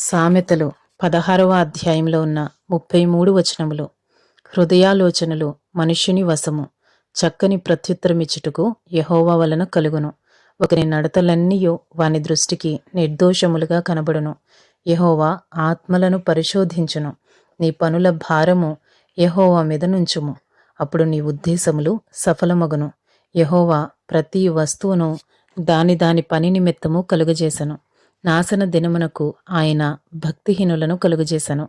సామెతలు పదహారవ అధ్యాయంలో ఉన్న ముప్పై మూడు వచనములు. హృదయాలోచనలు మనుష్యుని వశము. చక్కని ప్రత్యుత్తరమిచ్చుటకు యహోవా వలన కలుగును. ఒకరి నడతలన్నీయు వాని దృష్టికి నిర్దోషములుగా కనబడును. యహోవా ఆత్మలను పరిశోధించును. నీ పనుల భారము యహోవా మీద నుంచుము. అప్పుడు నీ ఉద్దేశములు సఫలమగును. యహోవా ప్రతి వస్తువును దాని దాని పని నిమిత్తము కలుగజేసను. నాశన దినమునకు ఆయన భక్తిహీనులను కలుగజేశాను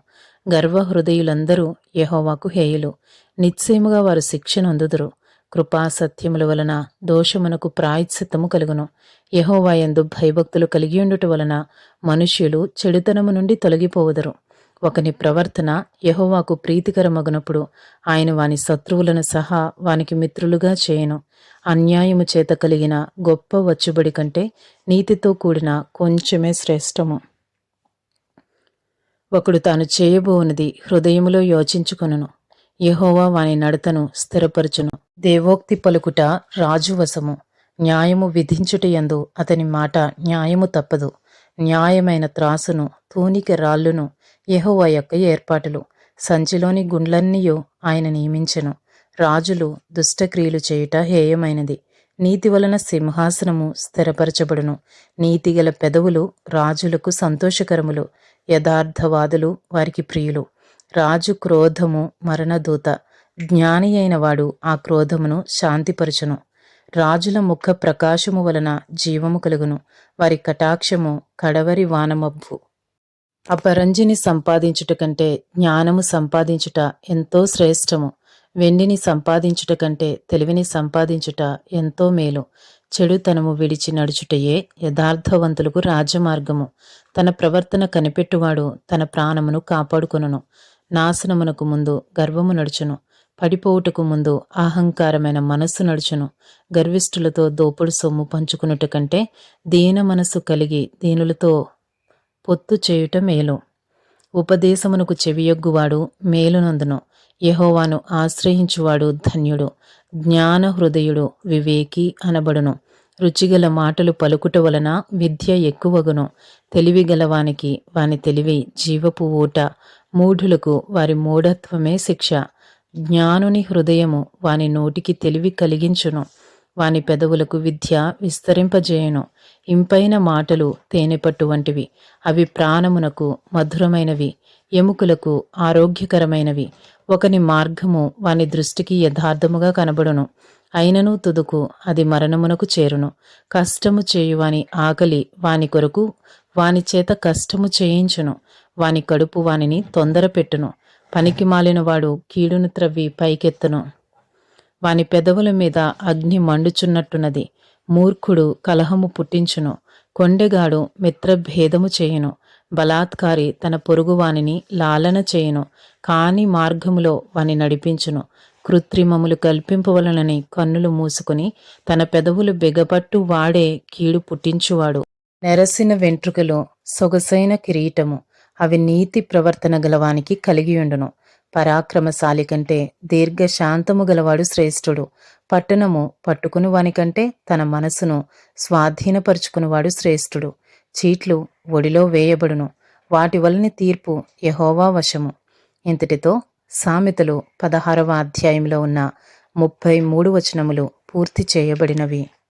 గర్వహృదయులందరూ యహోవాకు హేయులు. నిశ్చయముగా వారు శిక్షను కృపా సత్యముల వలన దోషమునకు ప్రాయశ్చిత్తము కలుగును. యహోవాయందు భయభక్తులు కలిగియుండుట వలన మనుష్యులు చెడుతనము నుండి తొలగిపోవుదరు. ఒకని ప్రవర్తన యహోవాకు ప్రీతికరమగునప్పుడు ఆయన వాని శత్రువులను సహా వానికి మిత్రులుగా చేయను. అన్యాయము చేత కలిగిన గొప్ప వచ్చుబడి కంటే నీతితో కూడిన కొంచెమే శ్రేష్టము. ఒకడు తాను చేయబోనది హృదయములో యోచించుకొనును. యహోవా వాని నడతను స్థిరపరచును. దేవోక్తి పలుకుట రాజు వశము న్యాయము విధించుటయందు అతని మాట న్యాయము తప్పదు. న్యాయమైన త్రాసును తూనిక రాళ్ళును యహోవా యొక్క ఏర్పాటులు. సంచిలోని గుండ్లన్నీయు ఆయన నియమించెను. రాజులు దుష్టక్రియలు చేయుట హేయమైనది. నీతి వలన సింహాసనము స్థిరపరచబడును. నీతిగల పెదవులు రాజులకు సంతోషకరములు. యథార్థవాదులు వారికి ప్రియులు. రాజు క్రోధము మరణదూత. జ్ఞాని అయిన వాడు ఆ క్రోధమును శాంతిపరచును. రాజుల ముఖ ప్రకాశము వలన జీవము కలుగును. వారి కటాక్షము కడవరి వానమబ్బు. అపరంజిని సంపాదించుట కంటే జ్ఞానము సంపాదించుట ఎంతో శ్రేష్టము. వెండిని సంపాదించుట కంటే తెలివిని సంపాదించుట ఎంతో మేలు. చెడుతనము విడిచి నడుచుటయే యథార్థవంతులకు రాజమార్గము. తన ప్రవర్తన కనిపెట్టువాడు తన ప్రాణమును కాపాడుకొనును. నాశనమునకు ముందు గర్వము నడుచును. పడిపోవుటకు ముందు అహంకారమైన మనస్సు నడుచును. గర్విష్ఠులతో దోపుడు సొమ్ము పంచుకున్నట కంటే దీన మనస్సు కలిగి దీనులతో పొత్తు చేయుట మేలు. ఉపదేశమునకు చెవియొగ్గువాడు మేలునందును. యహోవాను ఆశ్రయించువాడు ధన్యుడు. జ్ఞాన హృదయుడు వివేకి అనబడును. రుచిగల మాటలు పలుకుట వలన విద్య ఎక్కువగును. తెలివిగలవానికి వాని తెలివి జీవపు ఊట. మూఢులకు వారి మూఢత్వమే శిక్ష. జ్ఞానుని హృదయము వాని నోటికి తెలివి కలిగించును. వాని పెదవులకు విద్య విస్తరింపజేయును. ఇంపైన మాటలు తేనెపట్టు వంటివి. అవి ప్రాణమునకు మధురమైనవి. ఎముకలకు ఆరోగ్యకరమైనవి. ఒకని మార్గము వాని దృష్టికి యథార్థముగా కనబడును. అయినను తుదుకు అది మరణమునకు చేరును. కష్టము చేయువాని ఆకలి వాని కొరకు వాని చేత కష్టము చేయించును. వాని కడుపు వానిని తొందర పెట్టును పనికి మాలినవాడు కీడును త్రవ్వి పైకెత్తును. వాని పెదవుల మీద అగ్ని మండుచున్నట్టున్నది. మూర్ఖుడు కలహము పుట్టించును. కొండెగాడు మిత్రభేదము చేయును. బలాత్కారి తన పొరుగువానిని లాలన చేయును. కాని మార్గములో వాని నడిపించును. కృత్రిమములు కల్పింపవలనని కన్నులు మూసుకుని తన పెదవులు బిగపట్టు వాడే కీడు పుట్టించువాడు. నెరసిన వెంట్రుకలో సొగసైన కిరీటము. అవి నీతి ప్రవర్తన గలవానికి కలిగియుండును. పరాక్రమశాలి కంటే దీర్ఘశాంతము గలవాడు శ్రేష్ఠుడు. పట్టణము పట్టుకుని వానికంటే తన మనసును స్వాధీనపరుచుకునివాడు శ్రేష్ఠుడు. చీట్లు ఒడిలో వేయబడును. వాటి వలని తీర్పు యహోవా వశము. ఇంతటితో సామెతలు పదహారవ అధ్యాయంలో ఉన్న ముప్పై మూడు వచనములు పూర్తి చేయబడినవి.